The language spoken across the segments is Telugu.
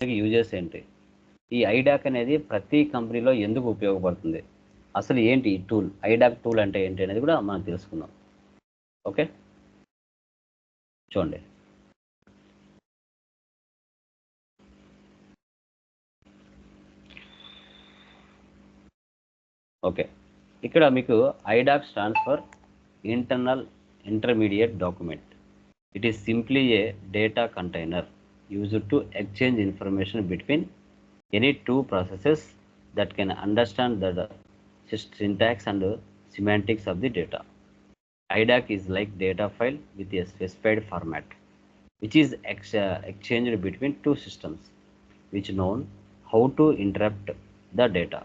యూజెస్ ఏంటి? ఈ ఐడాక్ అనేది ప్రతి కంపెనీలో ఎందుకు ఉపయోగపడుతుంది? అసలు ఏంటి ఈ టూల్ ఐడాక్ టూల్ అంటే ఏంటి అనేది కూడా మనం తెలుసుకుందాం. ఓకే? చూడండి. ఓకే. ఇక్కడ మీకు IDoc stands for internal intermediate document it is simply a data container used to exchange information between any two processes that can understand the syntax and semantics of the data. IDAC is like data file with a specified format, which is ex uh, exchanged between two systems, which known how to interrupt the data.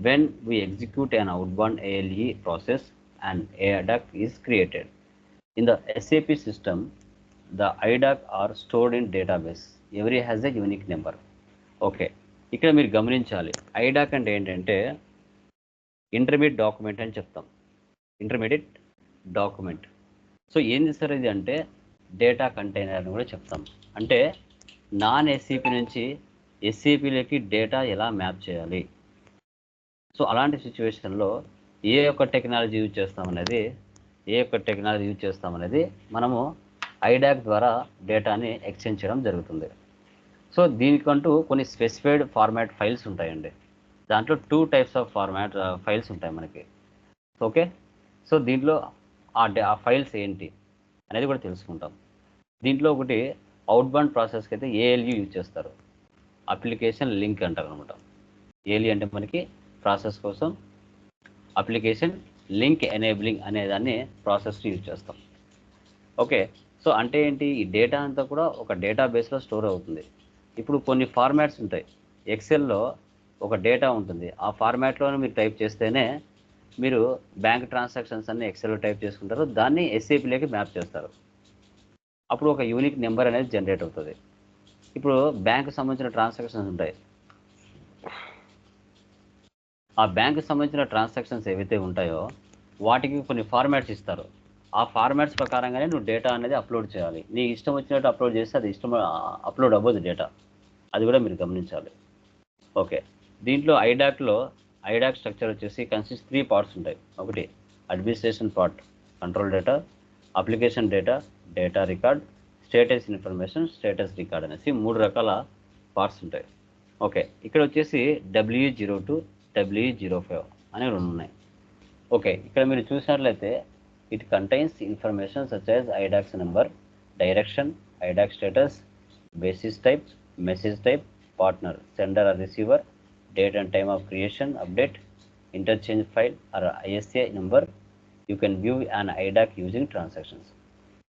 When we execute an outbound ALE process, an IDAC is created. In the SAP system, the IDAC are stored in database. Every has a unique number. Okay ఇక్కడ మీరు గమనించాలి. ఐడాక్ అంటే ఏంటంటే ఇంటర్మీడియట్ డాక్యుమెంట్ అని చెప్తాం. Intermediate document. సో ఏంది సార్ ఇది అంటే డేటా కంటైనర్ అని కూడా చెప్తాం. అంటే నాన్ ఎస్సీపీ నుంచి ఎస్సీపీలోకి డేటా ఎలా మ్యాప్ చేయాలి? సో అలాంటి సిచ్యువేషన్లో ఏ ఒక్క టెక్నాలజీ యూజ్ చేస్తామనేది ఏ ఒక్క టెక్నాలజీ యూజ్ చేస్తామనేది మనము ఐడాక్ ద్వారా డేటాని ఎక్స్చేంజ్ చేయడం జరుగుతుంది. సో దీనికంటూ కొన్ని స్పెసిఫైడ్ ఫార్మాట్ ఫైల్స్ ఉంటాయండి. దాంట్లో two types of format files ఉంటాయి మనకి. ఓకే? సో దీంట్లో ఆ డే- ఆ ఫైల్స్ ఏంటి అనేది కూడా తెలుసుకుంటాం. దీంట్లో ఒకటి అవుట్బౌండ్ ప్రాసెస్కి అయితే ఏఎల్యూ యూజ్ చేస్తారు. అప్లికేషన్ లింక్ అంటారు అనమాట ఏఎల్యూ అంటే మనకి ప్రాసెస్ కోసం అప్లికేషన్ లింక్ ఎనేబులింగ్ అనే దాన్ని ప్రాసెస్ యూజ్ చేస్తాం. ఓకే? సో అంటే ఏంటి? ఈ డేటా అంతా కూడా ఒక డేటా బేస్లో స్టోర్ అవుతుంది. ఇప్పుడు కొన్ని ఫార్మాట్స్ ఉంటాయి. ఎక్సెల్లో ఒక డేటా ఉంటుంది. ఆ ఫార్మాట్లోనే మీరు టైప్ చేస్తేనే మీరు బ్యాంక్ ట్రాన్సాక్షన్స్ అన్ని ఎక్సెల్లో టైప్ చేసుకుంటారు. దాన్ని ఎస్ఏపీలోకి మ్యాప్ చేస్తారు. అప్పుడు ఒక యూనిక్ నెంబర్ అనేది జనరేట్ అవుతుంది. ఇప్పుడు బ్యాంకు సంబంధించిన ట్రాన్సాక్షన్స్ ఉంటాయి. ఆ బ్యాంకు సంబంధించిన ట్రాన్సాక్షన్స్ ఏవైతే ఉంటాయో వాటికి కొన్ని ఫార్మాట్స్ ఇస్తారు. ఆ ఫార్మాట్స్ ప్రకారంగానే నువ్వు డేటా అనేది అప్లోడ్ చేయాలి. నీ ఇష్టం వచ్చినట్టు అప్లోడ్ చేస్తే అది ఇష్టం అప్లోడ్ అవ్వదు డేటా అది కూడా మీరు గమనించాలి. ఓకే దీంట్లో ఐడాక్లో ఐడాక్ స్ట్రక్చర్ వచ్చేసి కన్సిస్ట్ త్రీ పార్ట్స్ ఉంటాయి. ఒకటి administration part control data application data data record status information status record అనేసి మూడు రకాల పార్ట్స్ ఉంటాయి. ఓకే ఇక్కడ వచ్చేసి W zero two W zero five అనేవి రెండు ఉన్నాయి. ఓకే ఇక్కడ మీరు చూసినట్లయితే it contains information such as IDocs number direction IDAX status basis type message type partner sender or receiver date and time of creation update interchange file or ISA number you can view an IDoc using transactions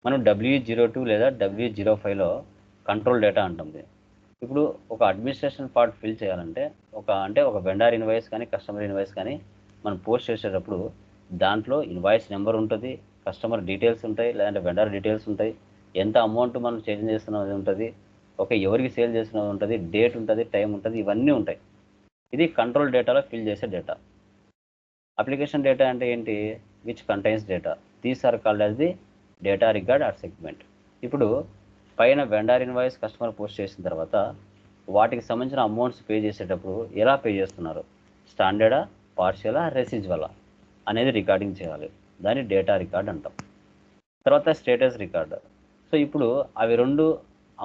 మనం డబ్ల్యూ జీరో టూ లేదా డబ్ల్యూ జీరో ఫైవ్లో కంట్రోల్ డేటా అంటుంది. ఇప్పుడు ఒక అడ్మినిస్ట్రేషన్ పార్ట్ ఫిల్ చేయాలంటే ఒక అంటే ఒక వెండార్ ఇన్వాయిస్ కానీ కస్టమర్ ఇన్వాయిస్ కానీ మనం పోస్ట్ చేసేటప్పుడు దాంట్లో ఇన్వాయిస్ నెంబర్ ఉంటుంది కస్టమర్ డీటెయిల్స్ ఉంటాయి లేదంటే వెండర్ డీటెయిల్స్ ఉంటాయి ఎంత అమౌంట్ మనం చేంజ్ చేస్తున్నది ఉంటుంది ఓకే ఎవరికి సేల్ చేస్తున్నది ఉంటుంది డేట్ ఉంటుంది టైం ఉంటుంది ఇవన్నీ ఉంటాయి. ఇది కంట్రోల్ డేటాలో ఫిల్ చేసే డేటా అప్లికేషన్ డేటా అంటే ఏంటి? Which contains data these are called as the data record or segment ఇప్పుడు పైన వెండర్ ఇన్వాయిస్ కస్టమర్ పోస్ట్ చేసిన తర్వాత వాటికి సంబంధించిన అమౌంట్స్ పే చేసేటప్పుడు ఎలా పే చేస్తున్నారు? స్టాండర్డా పార్షియలా రెసిజ్వలా అనేది రికార్డింగ్ చేయాలి. దాన్ని డేటా రికార్డ్ అంటాం. తర్వాత స్టేటస్ రికార్డ్. సో ఇప్పుడు అవి రెండు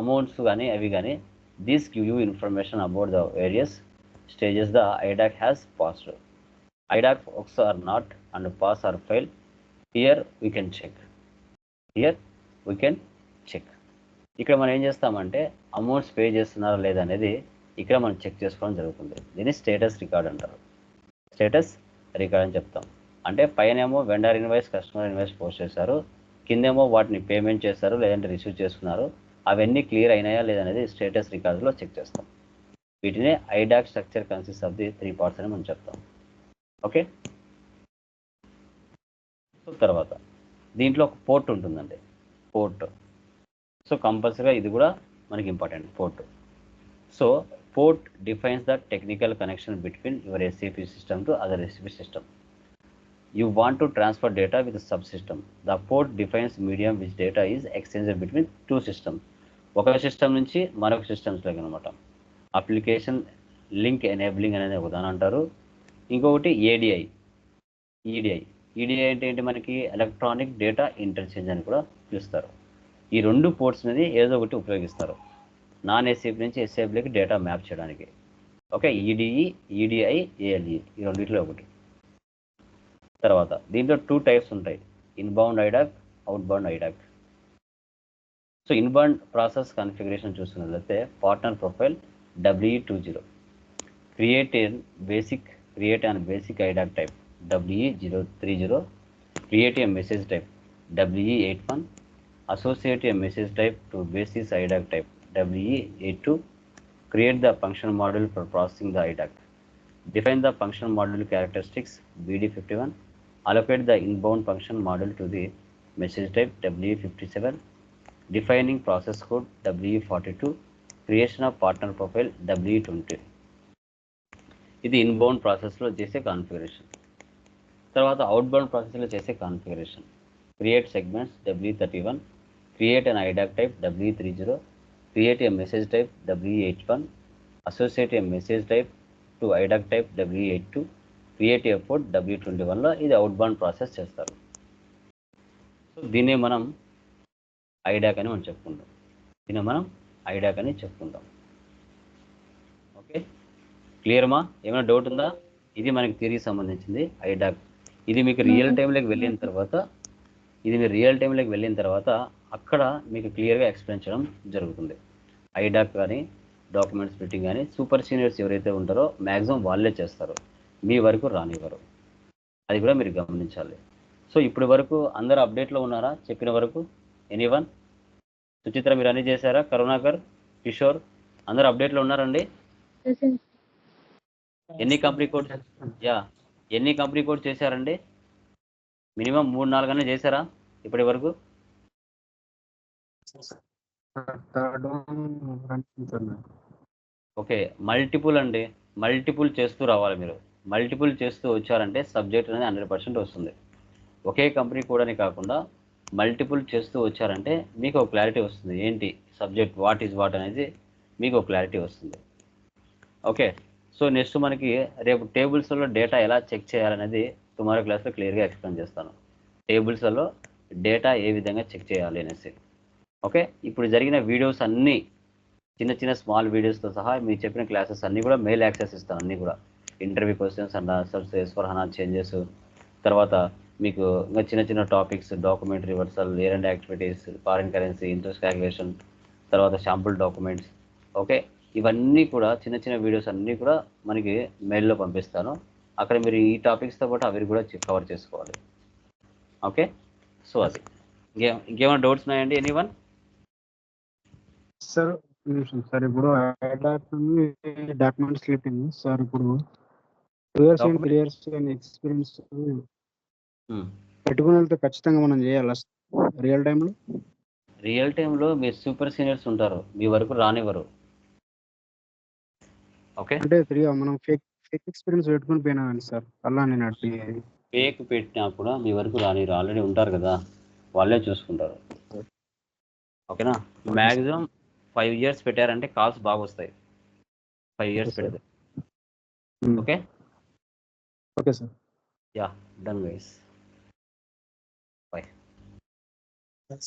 అమౌంట్స్ కానీ అవి కానీ these give you information about the various stages the IDoc has passed IDoc OKs or not and pass or fail here we can check here we can check ఇక్కడ మనం ఏం చేస్తామంటే అమౌంట్స్ పే చేస్తున్నారా లేదా అనేది ఇక్కడ మనం చెక్ చేసుకోవడం జరుగుతుంది. దీన్ని స్టేటస్ రికార్డ్ అంటారు. స్టేటస్ రికార్డ్ అని చెప్తాం. అంటే పైనేమో vendor invoice customer invoice post చేశారు. కిందేమో వాటిని పేమెంట్ చేస్తారు లేదంటే రిసీవ్ చేసుకున్నారు. అవన్నీ క్లియర్ అయినాయా లేదనేది స్టేటస్ రికార్డులో చెక్ చేస్తాం. వీటినే IDoc structure consist of the three parts అని మనం చెప్తాం. ఓకే? సో తర్వాత దీంట్లో ఒక పోర్ట్ ఉంటుందండి. పోర్ట్ సో కంపల్సరీగా ఇది కూడా మనకి important port so port defines the technical connection between your SAP system to other SAP system you want to transfer data with a subsystem. The port defines medium which data is exchanged between two systems. ఒక సిస్టమ్ నుంచి మరొక సిస్టమ్స్లోకి అనమాట అప్లికేషన్ లింక్ ఎనేబులింగ్ అనేది ఒక దాని అంటారు. ఇంకొకటి ఏడిఐ ఈడిఐ ఈడిఐ అంటే ఏంటి మనకి? ఎలక్ట్రానిక్ డేటా ఇంటర్చేంజ్ అని కూడా పిలుస్తారు. ఈ రెండు పోర్ట్స్ అనేది ఏదో ఒకటి ఉపయోగిస్తారు. నాన్ ఎస్ఏపి నుంచి ఎస్ఏపిలోకి డేటా మ్యాప్ చేయడానికి. ఓకే ఈడిఈ ఈడిఐ ఏఎల్ఈ ఈ రెండిట్లో ఒకటి. తర్వాత దీంట్లో టూ టైప్స్ ఉంటాయి. Inbound IDoc outbound IDoc so inbound process configuration చూస్తున్నట్లయితే partner profile W two zero create and basic create and basic IDoc type WE zero three zero create a message type WE eight one associate a message type to basis IDAC type WE82 create the function module for processing the IDAC. Define the function module characteristics BD51 allocate the inbound function module to the message type WE57 defining process code WE42 creation of partner profile WE20 ఇది ఇన్బౌండ్ ప్రాసెస్లో చేసే కాన్ఫిగరేషన్ తర్వాత అవుట్బౌండ్ ప్రాసెస్లో చేసే configuration create segments W31, create an IDAC type W30, create a message type W81, associate a message type to IDAC type W82, create a port W21 లో ఇది అవుట్బౌండ్ ప్రాసెస్ చేస్తారు. సో దీన్ని మనం ఐడాక్ అని మనం చెప్పుకుంటాం. దీన్ని మనం ఐడాక్ అని చెప్పుకుంటాం. ఓకే? క్లియర్ మా? ఏమైనా డౌట్ ఉందా? ఇది మనకి థియరీకి సంబంధించింది ఐడాక్. ఇది మీకు రియల్ టైంలోకి వెళ్ళిన తర్వాత ఇది మీరు రియల్ టైంలోకి వెళ్ళిన తర్వాత అక్కడ మీకు క్లియర్గా ఎక్స్ప్లెయిన్ చేయడం జరుగుతుంది. ఐడాక్ కానీ డాక్యుమెంట్ స్ప్లిట్టింగ్ కానీ సూపర్ సీనియర్స్ ఎవరైతే ఉంటారో మ్యాక్సిమం వాళ్ళే చేస్తారు. మీ వరకు రానివ్వరు. అది కూడా మీరు గమనించాలి. సో ఇప్పటి వరకు అందరూ అప్డేట్లో ఉన్నారా? చెప్పిన వరకు? ఎనీవన్? సుచిత్ర మీరు అన్ని చేశారా? కరుణాకర్ కిషోర్ అందరూ అప్డేట్లో ఉన్నారండి? ఎన్ని కంపెనీ కోడ్ యా ఎన్ని కంపెనీ కోడ్ చేశారండి? మినిమం మూడు నాలుగు అన్నీ చేశారా ఇప్పటి వరకు? ఓకే మల్టిపుల్ అండి. మల్టిపుల్ చేస్తూ రావాలి మీరు. మల్టిపుల్ చేస్తూ వచ్చారంటే సబ్జెక్ట్ అనేది హండ్రెడ్ పర్సెంట్ వస్తుంది. ఒకే కంపెనీ కూడానే కాకుండా మల్టిపుల్ చేస్తూ వచ్చారంటే మీకు ఒక క్లారిటీ వస్తుంది. ఏంటి? సబ్జెక్ట్ వాట్ ఈజ్ వాట్ అనేది మీకు ఒక క్లారిటీ వస్తుంది. ఓకే. సో నెక్స్ట్ మనకి రేపు టేబుల్స్లో డేటా ఎలా చెక్ చేయాలనేది టుమారో క్లాస్లో క్లియర్గా ఎక్స్ప్లెయిన్ చేస్తాను. టేబుల్స్లో డేటా ఏ విధంగా చెక్ చేయాలి అనేసి. ఓకే? ఇప్పుడు జరిగిన వీడియోస్ అన్నీ చిన్న చిన్న స్మాల్ వీడియోస్తో సహా మీరు చెప్పిన క్లాసెస్ అన్నీ కూడా మెయిల్ యాక్సెస్ ఇస్తాను అన్నీ కూడా. Interview questions and answers S changes తర్వాత మీకు ఇంకా చిన్న చిన్న topics document reversal year and activities foreign currency interest calculation తర్వాత శాంపుల్ డాక్యుమెంట్స్ ఓకే ఇవన్నీ కూడా చిన్న చిన్న వీడియోస్ అన్నీ కూడా మనకి మెయిల్లో పంపిస్తాను అక్కడ మీరు ఈ టాపిక్స్తో పాటు అవి కూడా కవర్ చేసుకోవాలి ఓకే సో అది ఇంకే ఇంకేమైనా డౌట్స్ ఉన్నాయండి ఎనీ వన్ సార్ సార్ ఇప్పుడు డాక్యుమెంట్ స్లిప్పింగ్ సార్ ఇప్పుడు two years and three years experience పెట్టుకుని వెళ్తే ఖచ్చితంగా మనం చేయాలా? రియల్ టైంలో రియల్ టైంలో మీరు సూపర్ సీనియర్స్ ఉంటారు. మీ వరకు రానివ్వరు. ఓకే అంటే త్రీ మనం ఫేక్ ఫేక్ ఎక్స్పీరియన్స్ పెట్టుకుని పోయినా కానీ సార్ అలా నేను అట్టి ఫేక్ పెట్టినా కూడా మీ వరకు రానివ్వరు. ఆల్రెడీ ఉంటారు కదా. వాళ్ళే చూసుకుంటారు. ఓకేనా మ్యాక్సిమం ఫైవ్ ఇయర్స్ పెట్టారంటే కాల్స్ బాగా వస్తాయి ఫైవ్ ఇయర్స్ Okay, sir. పెడితే okay okay sir yeah done guys Yes.